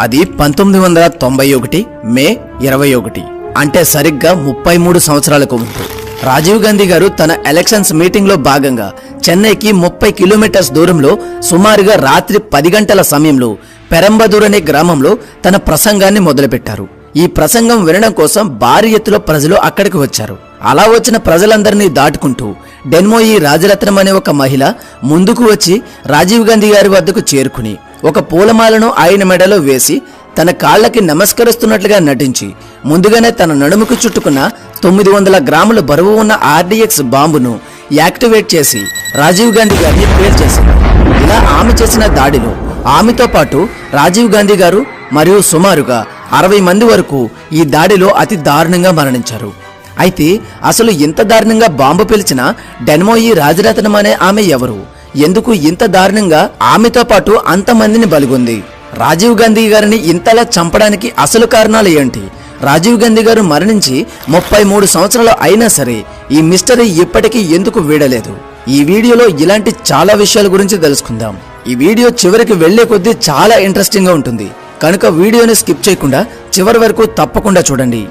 అది పంతొమ్మిది వందల తొంభై ఒకటి మే ఇరవై ఒకటి. అంటే సరిగ్గా ముప్పై మూడు సంవత్సరాలకు ముందు. రాజీవ్ గాంధీ గారు తన ఎలక్షన్స్ మీటింగ్లో భాగంగా చెన్నైకి ముప్పై కిలోమీటర్స్ దూరంలో సుమారుగా రాత్రి పది గంటల సమయంలో పెరంబదూర్ అనే గ్రామంలో తన ప్రసంగాన్ని మొదలుపెట్టారు. ఈ ప్రసంగం వినడం కోసం భారీ ఎత్తులో ప్రజలు అక్కడికి వచ్చారు. అలా వచ్చిన ప్రజలందరినీ దాటుకుంటూ డెన్మోయి రాజరత్నం అనే ఒక మహిళ ముందుకు వచ్చి రాజీవ్ గాంధీ గారి వద్దకు చేరుకుని ఒక పూలమాలను ఆయన మెడలో వేసి తన కాళ్ళకి నమస్కరిస్తున్నట్లుగా నటించి ముందుగానే తన నడుముకు చుట్టుకున్న తొమ్మిది వందల గ్రాముల బరువు ఉన్న ఆర్డీఎక్స్ బాంబును యాక్టివేట్ చేసి రాజీవ్ గాంధీ గారిని పేల్చేసింది ఇలా ఆమె చేసిన దాడిలో ఆమెతో పాటు రాజీవ్ గాంధీ గారు మరియు సుమారుగా అరవై మంది వరకు ఈ దాడిలో అతి దారుణంగా మరణించారు. అయితే అసలు ఇంత దారుణంగా బాంబు పిలిచిన డెన్మోయి రాజరత్నం అనే ఆమె ఎవరు? ఎందుకు ఇంత దారుణంగా ఆమెతో పాటు అంతమందిని బలిగొంది? రాజీవ్ గాంధీ గారిని ఇంతలా చంపడానికి అసలు కారణాలు ఏంటి? రాజీవ్ గాంధీ గారు మరణించి ముప్పై మూడు సంవత్సరాలు అయినా సరే ఈ మిస్టరీ ఇప్పటికీ ఎందుకు వీడలేదు? ఈ వీడియోలో ఇలాంటి చాలా విషయాల గురించి తెలుసుకుందాం. ఈ వీడియో చివరికి వెళ్ళే కొద్దీ చాలా ఇంట్రెస్టింగ్గా ఉంటుంది. కనుక వీడియోని స్కిప్ చేయకుండా చివరి వరకు తప్పకుండా చూడండి.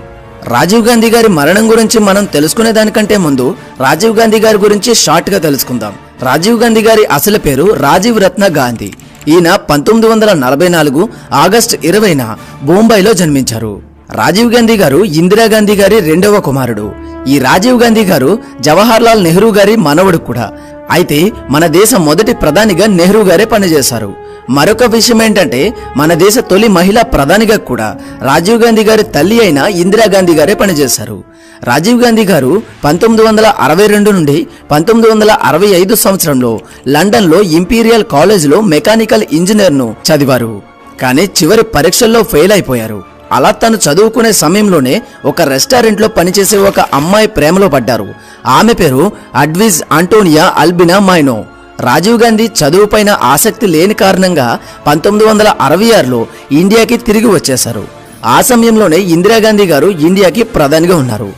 రాజీవ్ గాంధీ గారి మరణం గురించి మనం తెలుసుకునే దానికంటే ముందు రాజీవ్ గాంధీ గారి గురించి షార్ట్గా తెలుసుకుందాం. రాజీవ్ గాంధీ గారి అసలు పేరు రాజీవ్ రత్న గాంధీ. ఈయన పంతొమ్మిది వందల నలభై నాలుగు ఆగస్టు ఇరవైన బొంబాయిలో జన్మించారు. రాజీవ్ గాంధీ గారు ఇందిరాగాంధీ గారి రెండవ కుమారుడు. ఈ రాజీవ్ గాంధీ గారు జవహర్లాల్ నెహ్రూ గారి మనవడు కూడా. అయితే మన దేశం మొదటి ప్రధానిగా నెహ్రూ గారే పనిచేశారు. మరొక విషయం ఏంటంటే మన దేశ తొలి మహిళా ప్రధానిగా కూడా రాజీవ్ గాంధీ గారి తల్లి అయిన ఇందిరాగాంధీ గారే పనిచేశారు. రాజీవ్ గాంధీ గారు పంతొమ్మిది వందల అరవై రెండు నుండి పంతొమ్మిది వందల అరవై ఐదు సంవత్సరంలో లండన్లో ఇంపీరియల్ కాలేజీలో మెకానికల్ ఇంజనీర్ను చదివారు. కానీ చివరి పరీక్షల్లో ఫెయిల్ అయిపోయారు. అలా తను చదువుకునే సమయంలోనే ఒక రెస్టారెంట్లో పనిచేసే ఒక అమ్మాయి ప్రేమలో పడ్డారు. ఆమె పేరు Edvige Antonia Albina Maino. Rajiv Gandhi చదువుపైన ఆసక్తి లేని కారణంగా పంతొమ్మిది వందల అరవై ఆరులో ఇండియాకి తిరిగి వచ్చేశారు. ఆ సమయంలోనే ఇందిరాగాంధీ గారు ఇండియాకి ప్రధానిగా ఉన్నారు.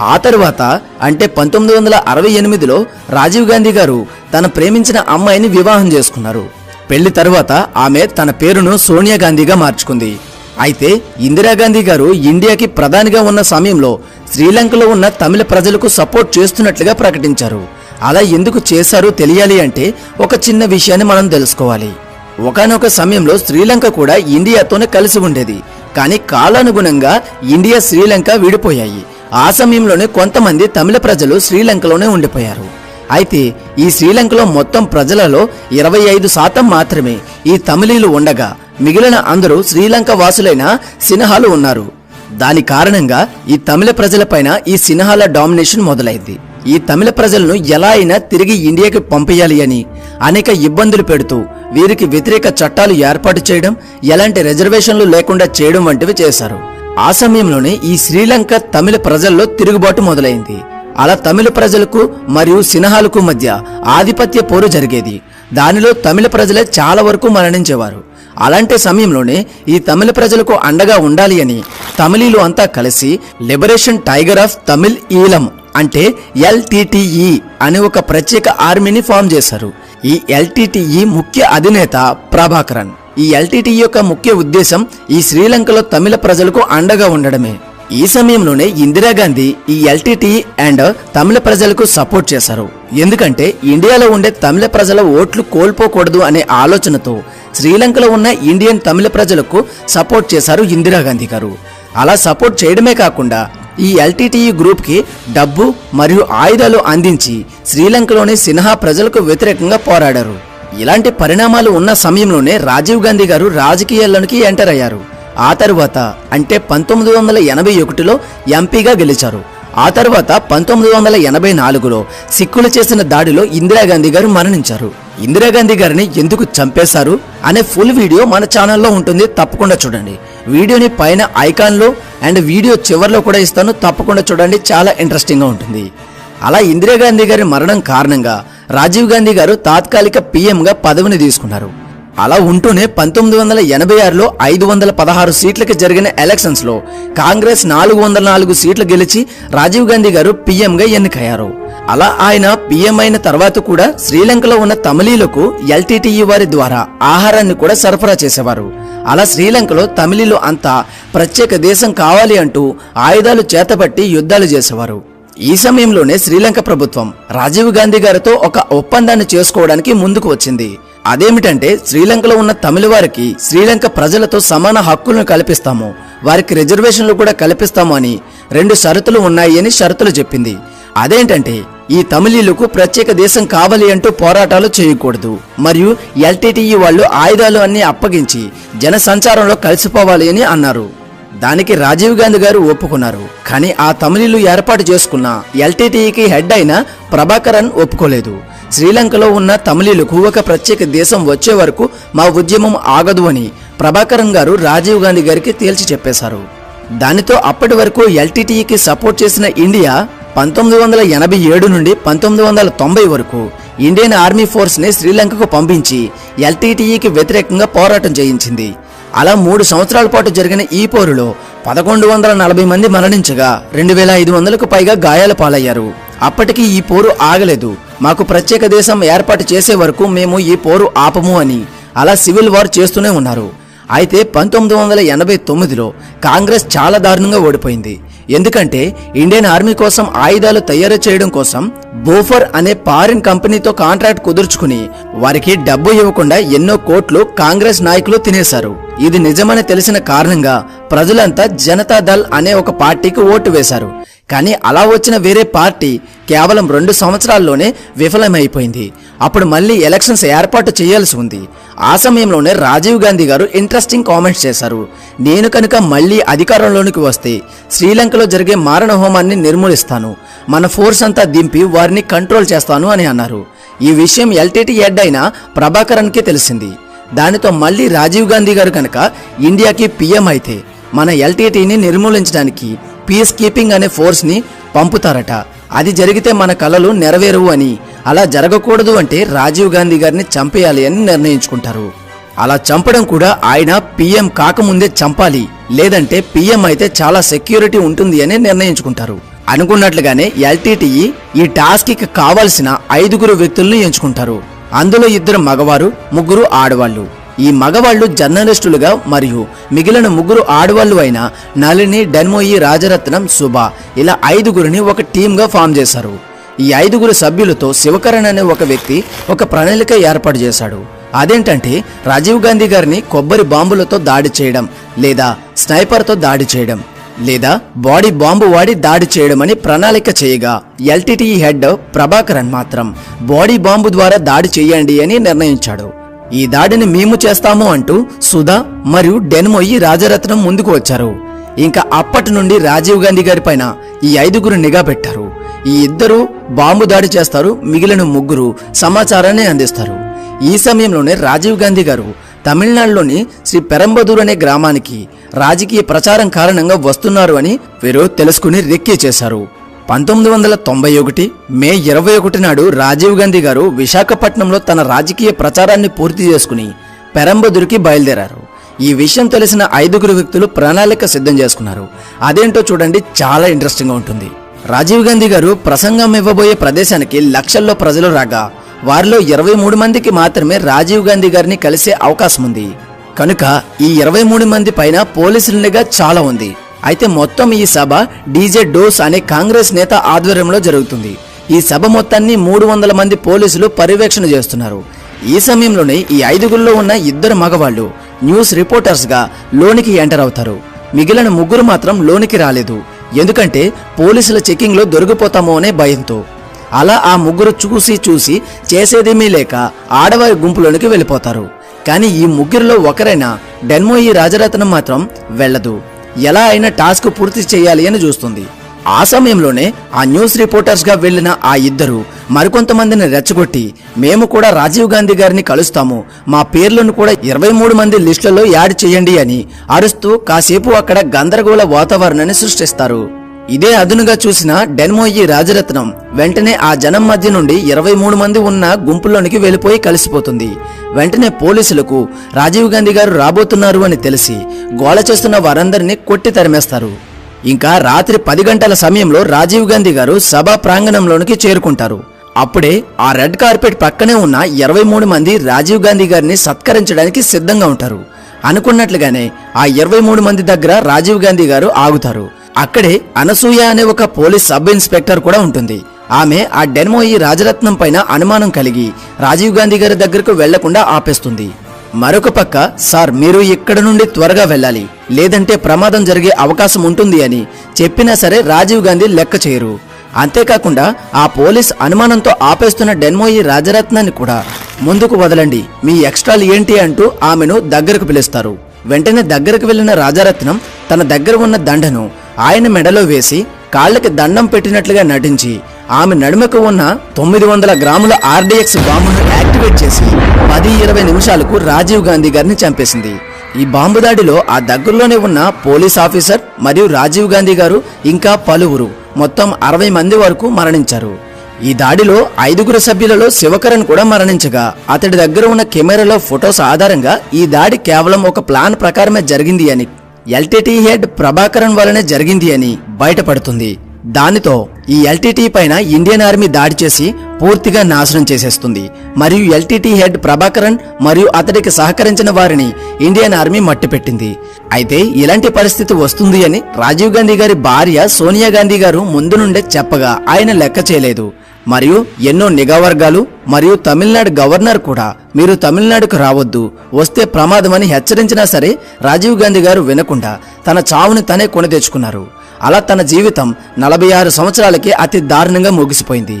ఆ తరువాత అంటే పంతొమ్మిది వందల అరవై ఎనిమిదిలో రాజీవ్ గాంధీ గారు తన ప్రేమించిన అమ్మాయిని వివాహం చేసుకున్నారు. పెళ్ళి తరువాత ఆమె తన పేరును సోనియా గాంధీగా మార్చుకుంది. అయితే ఇందిరాగాంధీ గారు ఇండియాకి ప్రధానిగా ఉన్న సమయంలో శ్రీలంకలో ఉన్న తమిళ ప్రజలకు సపోర్ట్ చేస్తున్నట్లుగా ప్రకటించారు. అలా ఎందుకు చేశారో తెలియాలి అంటే ఒక చిన్న విషయాన్ని మనం తెలుసుకోవాలి. ఒకనొక సమయంలో శ్రీలంక కూడా ఇండియాతోనే కలిసి ఉండేది. కానీ కాలానుగుణంగా ఇండియా శ్రీలంక విడిపోయాయి. ఆ సమయంలోనే కొంతమంది తమిళ ప్రజలు శ్రీలంకలోనే ఉండిపోయారు. అయితే ఈ శ్రీలంకలో మొత్తం ప్రజలలో ఇరవై ఐదు శాతం మాత్రమే ఈ తమిళీలు ఉండగా మిగిలిన అందరూ శ్రీలంక వాసులైన సినహాలు ఉన్నారు. దాని కారణంగా ఈ తమిళ ప్రజలపైన ఈ సినహాల డామినేషన్ మొదలైంది. ఈ తమిళ ప్రజలను ఎలా అయినా తిరిగి ఇండియాకి పంపేయాలి అని అనేక ఇబ్బందులు పెడుతూ వీరికి వ్యతిరేక చట్టాలు ఏర్పాటు చేయడం ఎలాంటి రిజర్వేషన్లు లేకుండా చేయడం వంటివి చేశారు. ఆ సమయంలోనే ఈ శ్రీలంక తమిళ ప్రజల్లో తిరుగుబాటు మొదలైంది. అలా తమిళ ప్రజలకు మరియు సినహాలకు మధ్య ఆధిపత్య పోరు జరిగేది. దానిలో తమిళ ప్రజలే చాలా వరకు మరణించేవారు. అలాంటి సమయంలోనే ఈ తమిళ ప్రజలకు అండగా ఉండాలి అని తమిళీలు అంతా కలిసి liberation tiger of Tamil Eelam అంటే ఎల్టీటీఈ అనే ఒక ప్రత్యేక ఆర్మీని ఫామ్ చేశారు. ఈ ఎల్టీటీఈ ముఖ్య అధినేత ప్రభాకరన్. ఈ ఎల్టీటీ యొక్క ముఖ్య ఉద్దేశం ఈ శ్రీలంకలో తమిళ ప్రజలకు అండగా ఉండడమే. ఈ సమయంలోనే ఇందిరాగాంధీ ఈ ఎల్టీటీ అండ్ తమిళ ప్రజలకు సపోర్ట్ చేశారు. ఎందుకంటే ఇండియాలో ఉండే తమిళ ప్రజల ఓట్లు కోల్పోకూడదు అనే ఆలోచనతో శ్రీలంకలో ఉన్న ఇండియన్ తమిళ ప్రజలకు సపోర్ట్ చేశారు ఇందిరాగాంధీ గారు. అలా సపోర్ట్ చేయడమే కాకుండా ఈ ఎల్టీటీఈ గ్రూప్కి డబ్బు మరియు ఆయుధాలు అందించి శ్రీలంకలోని సిన్హా ప్రజలకు వ్యతిరేకంగా పోరాడారు. ఇలాంటి పరిణామాలు ఉన్న సమయంలోనే రాజీవ్ గాంధీ గారు రాజకీయాల్లోనికి ఎంటర్ అయ్యారు. ఆ తరువాత అంటే పంతొమ్మిది వందల ఎనభై ఒకటిలో ఎంపీగా గెలిచారు. ఆ తర్వాత పంతొమ్మిది వందల ఎనభై నాలుగులో సిక్కులు చేసిన దాడిలో ఇందిరాగాంధీ గారు మరణించారు. ఇందిరాగాంధీ గారిని ఎందుకు చంపేశారు? అనే ఫుల్ వీడియో మన ఛానల్లో ఉంటుంది తప్పకుండా చూడండి. వీడియోని పైన ఐకాన్లో అండ్ వీడియో చివర్లో కూడా ఇస్తాను. తప్పకుండా చూడండి. చాలా ఇంట్రెస్టింగ్గా ఉంటుంది. అలా ఇందిరాగాంధీ గారి మరణం కారణంగా రాజీవ్ గాంధీ గారు తాత్కాలిక పీఎంగా పదవిని తీసుకున్నారు. అలా ఉంటూనే పంతొమ్మిది వందల ఎనభై ఆరులో ఐదు వందల పదహారు సీట్లకు జరిగిన ఎలక్షన్స్లో కాంగ్రెస్ నాలుగు వందల నాలుగు సీట్లు గెలిచి రాజీవ్ గాంధీ గారు పీఎంగా ఎన్నికయ్యారు. అలా ఆయన పీఎం అయిన తర్వాత కూడా శ్రీలంకలో ఉన్న తమిళీలకు ఎల్టీటీఈ వారి ద్వారా ఆహారాన్ని కూడా సరఫరా చేసేవారు. అలా శ్రీలంకలో తమిళులు అంతా ప్రత్యేక దేశం కావాలి అంటూ ఆయుధాలు చేతపట్టి యుద్ధాలు చేసేవారు. ఈ సమయంలోనే శ్రీలంక ప్రభుత్వం రాజీవ్ గాంధీ గారితో ఒక ఒప్పందాన్ని చేసుకోవడానికి ముందుకు వచ్చింది. అదేమిటంటే శ్రీలంకలో ఉన్న తమిళ వారికి శ్రీలంక ప్రజలతో సమాన హక్కులను కల్పిస్తాము. వారికి రిజర్వేషన్లు కూడా కల్పిస్తాము అని రెండు షరతులు ఉన్నాయి అని షరతులు చెప్పింది. అదేంటంటే ఈ తమిళీలకు ప్రత్యేక దేశం కావాలి అంటూ పోరాటాలు చేయకూడదు. మరియు ఎల్టీటీఈ వాళ్ళు ఆయుధాలు అన్ని అప్పగించి జన సంచారంలో కలిసిపోవాలి అని అన్నారు. దానికి రాజీవ్ గాంధీ గారు ఒప్పుకున్నారు. కానీ ఆ తమిళీలు ఏర్పాటు చేసుకున్న ఎల్టీటీఈకి హెడ్ అయిన ప్రభాకరన్ ఒప్పుకోలేదు. శ్రీలంకలో ఉన్న తమిళీలకు ఒక ప్రత్యేక దేశం వచ్చే వరకు మా ఉద్యమం ఆగదు అని ప్రభాకరన్ గారు రాజీవ్ గాంధీ గారికి తేల్చి చెప్పేశారు. దానితో అప్పటి వరకు ఎల్టీటీఈకి సపోర్ట్ చేసిన ఇండియా పంతొమ్మిది వందల ఎనభై ఏడు నుండి పంతొమ్మిది వందల తొంభై వరకు ఇండియన్ ఆర్మీ ఫోర్స్ని శ్రీలంకకు పంపించి ఎల్టీటీఈకి వ్యతిరేకంగా పోరాటం చేయించింది. అలా మూడు సంవత్సరాల పాటు జరిగిన ఈ పోరులో పదకొండు వందల నలభై మంది మరణించగా రెండు వేల ఐదు వందలకు పైగా గాయాల పాలయ్యారు. అప్పటికి ఈ పోరు ఆగలేదు. మాకు ప్రత్యేక దేశం ఏర్పాటు చేసే వరకు మేము ఈ పోరు ఆపము అని అలా సివిల్ వార్ చేస్తూనే ఉన్నారు. అయితే పంతొమ్మిది వందల ఎనభై తొమ్మిదిలో కాంగ్రెస్ చాలా దారుణంగా ఓడిపోయింది. ఎందుకంటే ఇండియన్ ఆర్మీ కోసం ఆయుధాలు తయారు చేయడం కోసం బోఫర్ అనే ఫారిన్ కంపెనీతో కాంట్రాక్ట్ కుదుర్చుకుని వారికి డబ్బు ఇవ్వకుండా ఎన్నో కోట్లు కాంగ్రెస్ నాయకులు తినేశారు. ఇది నిజమని తెలిసిన కారణంగా ప్రజలంతా జనతా దళ్ అనే ఒక పార్టీకి ఓటు వేశారు. కానీ అలా వచ్చిన వేరే పార్టీ కేవలం రెండు సంవత్సరాల్లోనే విఫలమైపోయింది. అప్పుడు మళ్ళీ ఎలక్షన్స్ ఏర్పాటు చేయాల్సి ఉంది. ఆ సమయంలోనే రాజీవ్ గాంధీ గారు ఇంట్రెస్టింగ్ కామెంట్స్ చేశారు. నేను కనుక మళ్ళీ అధికారంలోనికి వస్తే శ్రీలంకలో జరిగే మారణ హోమాన్ని నిర్మూలిస్తాను. మన ఫోర్స్ అంతా దింపి వారిని కంట్రోల్ చేస్తాను అని అన్నారు. ఈ విషయం ఎల్టీటీ హెడ్ అయిన ప్రభాకరన్కి తెలిసింది. దానితో మళ్ళీ రాజీవ్ గాంధీ గారు కనుక ఇండియాకి పిఎం అయితే మన ఎల్టీటీని నిర్మూలించడానికి పీస్ కీపింగ్ అనే ఫోర్స్ని పంపుతారట. అది జరిగితే మన కలలు నెరవేరవు అని అలా జరగకూడదు అంటే రాజీవ్ గాంధీ గారిని చంపేయాలి అని నిర్ణయించుకుంటారు. అలా చంపడం కూడా ఆయన పిఎం కాకముందే చంపాలి లేదంటే పిఎం అయితే చాలా సెక్యూరిటీ ఉంటుంది అని నిర్ణయించుకుంటారు. అనుకున్నట్లుగానే ఎల్టీటీఈ ఈ టాస్క్కి ఐదుగురు వ్యక్తులను ఎంచుకుంటారు. అందులో ఇద్దరు మగవారు ముగ్గురు ఆడవాళ్ళు. ఈ మగవాళ్ళు జర్నలిస్టులుగా మరియు మిగిలిన ముగ్గురు ఆడవాళ్ళు అయిన నళిని డెన్మోయి రాజరత్నం సుభ ఇలా ఐదుగురిని ఒక టీంగా ఫామ్ చేశారు. ఈ ఐదుగురు సభ్యులతో శివకరణ్ అనే ఒక వ్యక్తి ఒక ప్రణాళిక ఏర్పాటు చేశాడు. అదేంటంటే రాజీవ్ గాంధీ గారిని కొబ్బరి బాంబులతో దాడి చేయడం లేదా స్నైపర్తో దాడి చేయడం లేదా బాడీ బాంబు వాడి దాడి చేయడం అని ప్రణాళిక చేయగా ఎల్టీటీ హెడ్ ప్రభాకరన్ మాత్రం బాడీ బాంబు ద్వారా దాడి చేయండి అని నిర్ణయించాడు. ఈ దాడిని మేము చేస్తాము అంటూ సుధా మరియు డెన్మొయ్యి రాజరత్నం ముందుకు వచ్చారు. ఇంకా అప్పటి నుండి రాజీవ్ గాంధీ గారి పైన ఈ ఐదుగురు నిఘా పెట్టారు. ఈ ఇద్దరు బాంబు దాడి చేస్తారు మిగిలిన ముగ్గురు సమాచారాన్ని అందిస్తారు. ఈ సమయంలోనే రాజీవ్ గాంధీ గారు తమిళనాడులోని శ్రీ పెరంబదూర్ అనే గ్రామానికి రాజకీయ ప్రచారం కారణంగా వస్తున్నారు అని వీరు తెలుసుకుని రెక్కీ చేశారు. పంతొమ్మిది వందల తొంభై ఒకటి మే ఇరవై ఒకటి నాడు రాజీవ్ గాంధీ గారు విశాఖపట్నంలో తన రాజకీయ ప్రచారాన్ని పూర్తి చేసుకుని పెరంబదూరుకి బయలుదేరారు. ఈ విషయం తెలిసిన ఐదుగురు వ్యక్తులు ప్రణాళిక సిద్ధం చేసుకున్నారు. అదేంటో చూడండి చాలా ఇంట్రెస్టింగ్గా ఉంటుంది. రాజీవ్ గాంధీ గారు ప్రసంగం ఇవ్వబోయే ప్రదేశానికి లక్షల్లో ప్రజలు రాగా వారిలో ఇరవై మూడు మందికి మాత్రమే రాజీవ్ గాంధీ గారిని కలిసే అవకాశం ఉంది. కనుక ఈ ఇరవై మూడు మంది పైన పోలీసుల నిఘా చాలా ఉంది. అయితే మొత్తం ఈ సభ డీజే డోస్ అనే కాంగ్రెస్ నేత ఆధ్వర్యంలో జరుగుతుంది. ఈ సభ మొత్తాన్ని మూడు వందల మంది పోలీసులు పర్యవేక్షణ చేస్తున్నారు. ఈ సమయంలోనే ఈ ఐదుగురిలో ఉన్న ఇద్దరు మగవాళ్ళు న్యూస్ రిపోర్టర్స్గా లోనికి ఎంటర్ అవుతారు. మిగిలిన ముగ్గురు మాత్రం లోనికి రాలేదు. ఎందుకంటే పోలీసుల చెకింగ్లో దొరికిపోతామో అనే భయంతో. అలా ఆ ముగ్గురు చూసి చూసి చేసేదేమీ లేక ఆడవారి గుంపులోనికి వెళ్ళిపోతారు. కానీ ఈ ముగ్గురిలో ఒకరైన డెన్మోయి రాజరత్నం మాత్రం వెళ్ళదు. ఎలా అయినా టాస్క్ పూర్తి చేయాలి అని చూస్తుంది. ఆ సమయంలోనే ఆ న్యూస్ రిపోర్టర్స్గా వెళ్ళిన వెళ్ళిన ఆ ఇద్దరు మరికొంతమందిని రెచ్చగొట్టి మేము కూడా రాజీవ్ గాంధీ గారిని కలుస్తాము. మా పేర్లను కూడా ఇరవై మూడు మంది లిస్టులలో యాడ్ చేయండి అని అరుస్తూ కాసేపు అక్కడ గందరగోళ వాతావరణాన్ని సృష్టిస్తారు. ఇదే అదునుగా చూసిన డెన్మోయి రాజరత్నం వెంటనే ఆ జనం మధ్య నుండి ఇరవై మూడు మంది ఉన్న గుంపులోనికి వెళ్ళిపోయి కలిసిపోతుంది. వెంటనే పోలీసులకు రాజీవ్ గాంధీ గారు రాబోతున్నారు అని తెలిసి గోళ చేస్తున్న వారందరినీ కొట్టి తరిమేస్తారు. ఇంకా రాత్రి పది గంటల సమయంలో రాజీవ్ గాంధీ గారు సభా ప్రాంగణంలోనికి చేరుకుంటారు. అప్పుడే ఆ రెడ్ కార్పెట్ పక్కనే ఉన్న ఇరవై మూడు మంది రాజీవ్ గాంధీ గారిని సత్కరించడానికి సిద్ధంగా ఉంటారు. అనుకున్నట్లుగానే ఆ ఇరవై మూడు మంది దగ్గర రాజీవ్ గాంధీ గారు ఆగుతారు. అక్కడే అనసూయ అనే ఒక పోలీస్ సబ్ ఇన్స్పెక్టర్ కూడా ఉంటుంది. ఆమె ఆ డెన్మోయి రాజరత్నం పైన అనుమానం కలిగి రాజీవ్ గాంధీ గారి దగ్గరకు వెళ్ళకుండా ఆపేస్తుంది. మరొక పక్క సార్ మీరు ఇక్కడ నుండి త్వరగా వెళ్ళాలి. లేదంటే ప్రమాదం జరిగే అవకాశం ఉంటుంది అని చెప్పినా సరే రాజీవ్ గాంధీ లెక్క చేయరు. అంతేకాకుండా ఆ పోలీస్ అనుమానంతో ఆపేస్తున్న డెన్మోయి రాజరత్నాన్ని కూడా ముందుకు వదలండి. మీ ఎక్స్ట్రాలు ఏంటి అంటూ ఆమెను దగ్గరకు పిలుస్తారు. వెంటనే దగ్గరకు వెళ్ళిన రాజరత్నం తన దగ్గర ఉన్న దండను ఆయన మెడలో వేసి కాళ్ళకి దండం పెట్టినట్లుగా నటించి ఆమె నడుమకు ఉన్న తొమ్మిది వందల గ్రాముల ఆర్డీఎక్స్ బాంబును యాక్టివేట్ చేసి పది ఇరవై నిమిషాలకు రాజీవ్ గాంధీ గారిని చంపేసింది. ఈ బాంబు దాడిలో ఆ దగ్గరలోనే ఉన్న పోలీస్ ఆఫీసర్ మరియు రాజీవ్ గాంధీ గారు ఇంకా పలువురు మొత్తం అరవై మంది వరకు మరణించారు. ఈ దాడిలో ఐదుగురు సభ్యులలో శివకరణ్ కూడా మరణించగా అతడి దగ్గర ఉన్న కెమెరాలో ఫొటోస్ ఆధారంగా ఈ దాడి కేవలం ఒక ప్లాన్ ప్రకారమే జరిగింది అని ఎల్టీటీ హెడ్ ప్రభాకరన్ వలనే జరిగింది అని బయటపడుతుంది. దానితో ఈ ఎల్టీటీ పైన ఇండియన్ ఆర్మీ దాడి చేసి పూర్తిగా నాశనం చేసేస్తుంది. మరియు ఎల్టీటీ హెడ్ ప్రభాకరన్ మరియు అతడికి సహకరించిన వారిని ఇండియన్ ఆర్మీ మట్టిపెట్టింది. అయితే ఇలాంటి పరిస్థితి వస్తుంది అని రాజీవ్ గాంధీ గారి భార్య సోనియా గాంధీ గారు ముందు నుండే చెప్పగా ఆయన లెక్క చేయలేదు. మరియు ఎన్నో నిఘా వర్గాలు మరియు తమిళనాడు గవర్నర్ కూడా మీరు తమిళనాడుకు రావద్దు వస్తే ప్రమాదమని హెచ్చరించినా సరే రాజీవ్ గాంధీ గారు వినకుండా తన చావుని తనే కొని తెచ్చుకున్నారు అలా తన జీవితం నలభై ఆరు సంవత్సరాలకి అతి దారుణంగా ముగిసిపోయింది.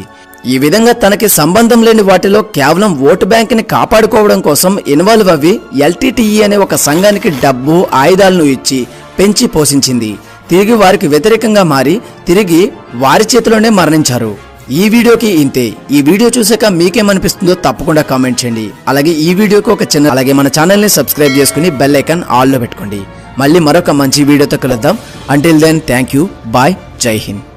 ఈ విధంగా తనకి సంబంధం లేని వాటిలో కేవలం ఓటు బ్యాంకుని కాపాడుకోవడం కోసం ఇన్వాల్వ్ అవి ఎల్టీటీఈ అనే ఒక సంఘానికి డబ్బు ఆయుధాలను ఇచ్చి పెంచి పోషించింది. తిరిగి వారికి వ్యతిరేకంగా మారి తిరిగి వారి చేతిలోనే మరణించారు. ఈ వీడియోకి ఇంతే. ఈ వీడియో చూసాక మీకేమనిపిస్తుందో తప్పకుండా కామెంట్ చేయండి. అలాగే ఈ వీడియోకి ఒక చిన్న అలాగే మన ఛానల్ని సబ్స్క్రైబ్ చేసుకుని బెల్ ఐకాన్ ఆల్లో పెట్టుకోండి. మళ్ళీ మరొక మంచి వీడియోతో కలుద్దాం. Until then thank you bye Jai Hind